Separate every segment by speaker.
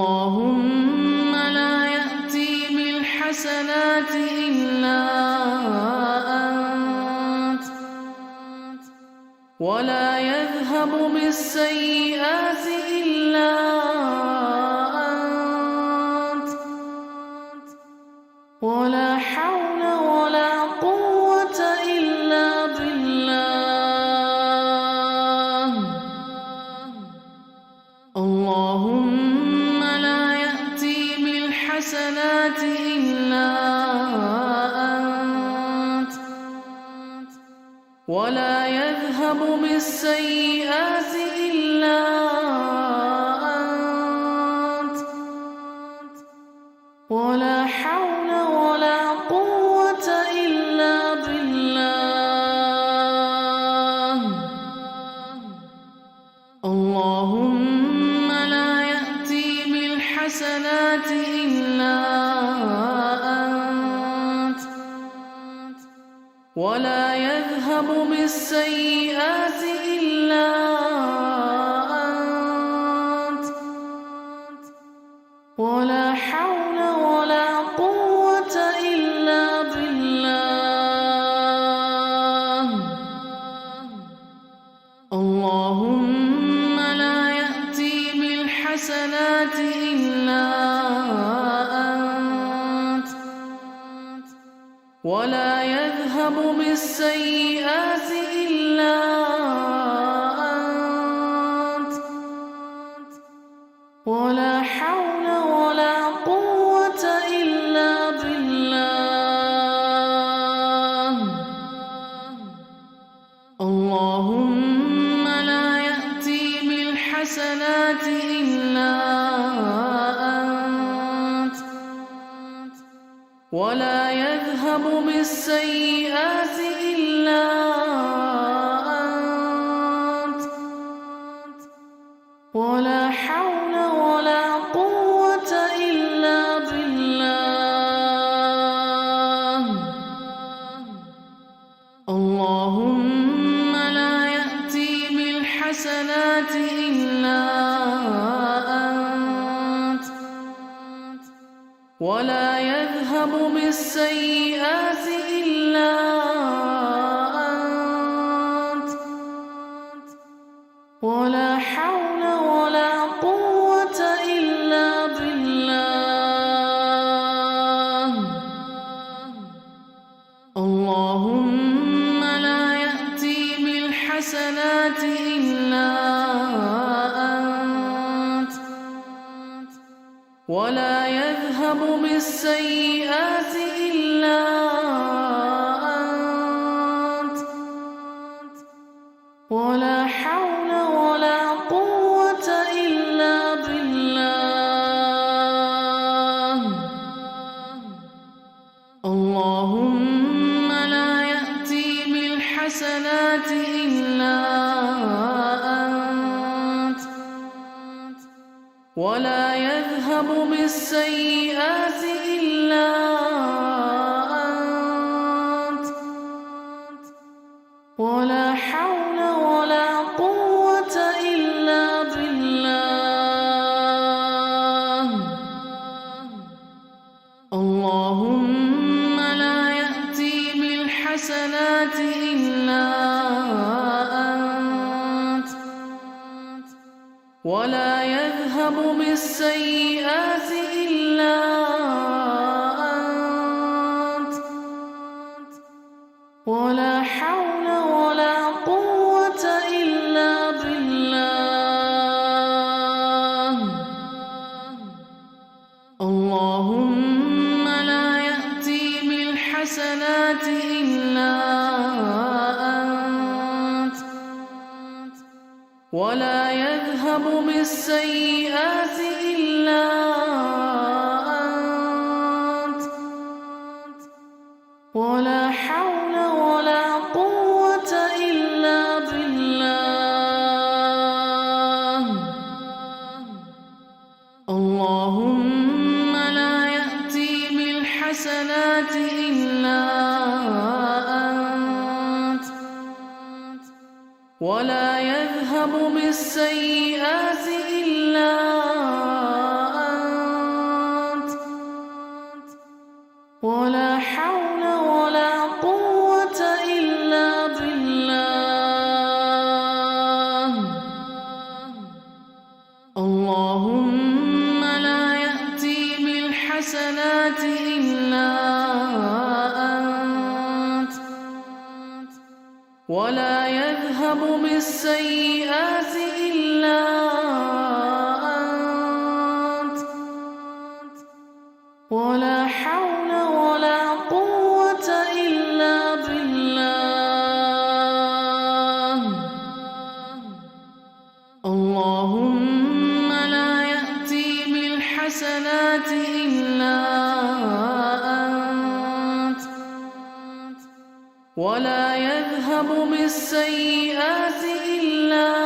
Speaker 1: اللهم لا يأتي بالحسنات إلا أنت ولا يذهب بالسيئات إلا أنت ولا ولا يذهب بالسيئات إلا يذهب بالسيئات إلا أنت. ولا حول ولا قوة إلا بالله. اللهم لا يأتي بالحسنات إلا أنت. ولا يذهب بالسيئات إلا أنت. ولا بالسيئات إلا أنت. ولا حول ولا قوة إلا بالله. اللهم لا يأتي بالحسنات إلا أنت. ولا يذهب بالسيئات إلا أنت. ولا يذهب بالسيئات إلا أنت. ولا حول ولا قوة إلا بالله. اللهم لا يأتي بالحسنات إلا أنت. ولا يذهب بالسيئات إلا أنت. ولا حول ولا يذهب بالسيئات إلا أنت. ولا حول ولا قوة إلا بالله. اللهم لا يأتي بالحسنات إلا أنت. ولا يذهب بالسيئات إلا أنت. ولا حول ولا يذهب بالسيئات إلا يذهب بالسيئات إلا أنت. ولا حول ولا قوة إلا بالله. اللهم لا يأتي بالحسنات إلا أنت. ولا يذهب بالسيئات إلا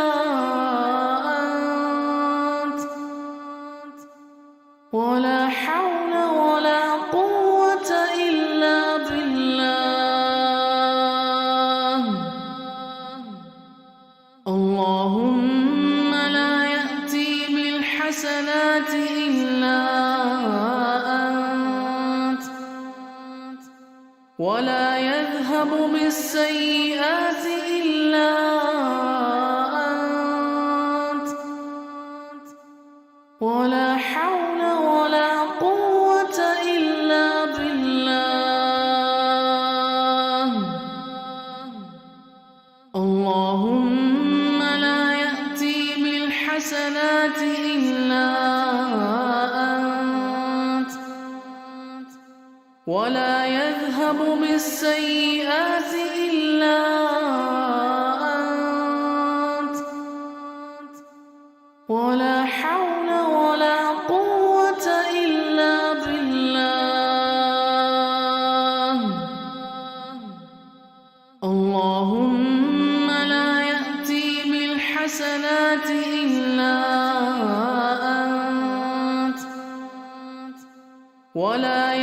Speaker 1: ولا يذهب بالسيئات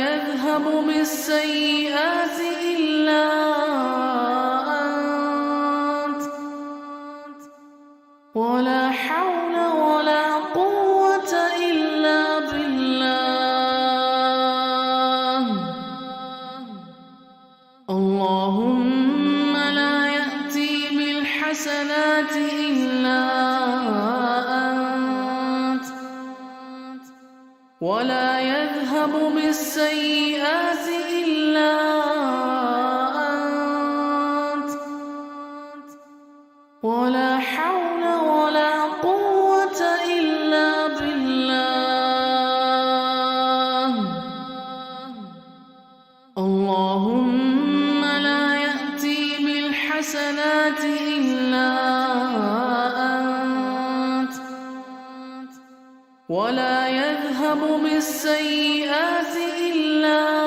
Speaker 1: يذهب بالسيئات إلا أنت. ولا حول ولا قوة إلا بالله. اللهم لا يأتي بالحسنات إلا أنت. ولا يذهب بالسيئات إلا أنت. ولا حول ولا يذهب بالسيئات إلا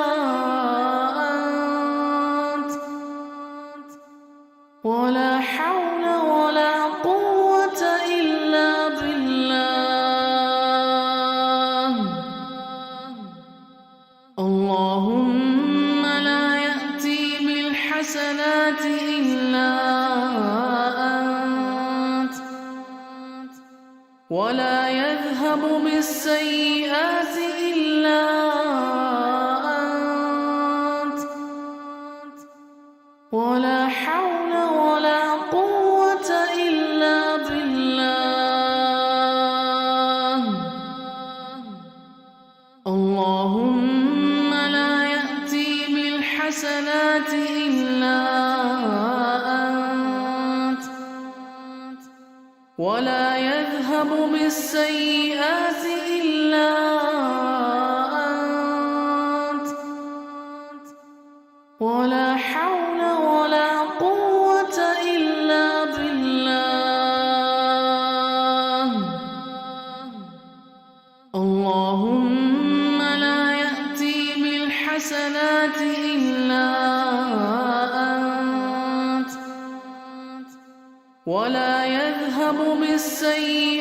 Speaker 1: بالسيئات إلا أنت. ولا حول ولا قوة إلا بالله. اللهم لا يأتي بالحسنات إلا أنت. ولا يذهب بالسيئات إلا أنت. ولا حول ولا قوة إلا بالله. اللهم لا يأتي بالحسنات إلا أنت. ولا يذهب بالسيئات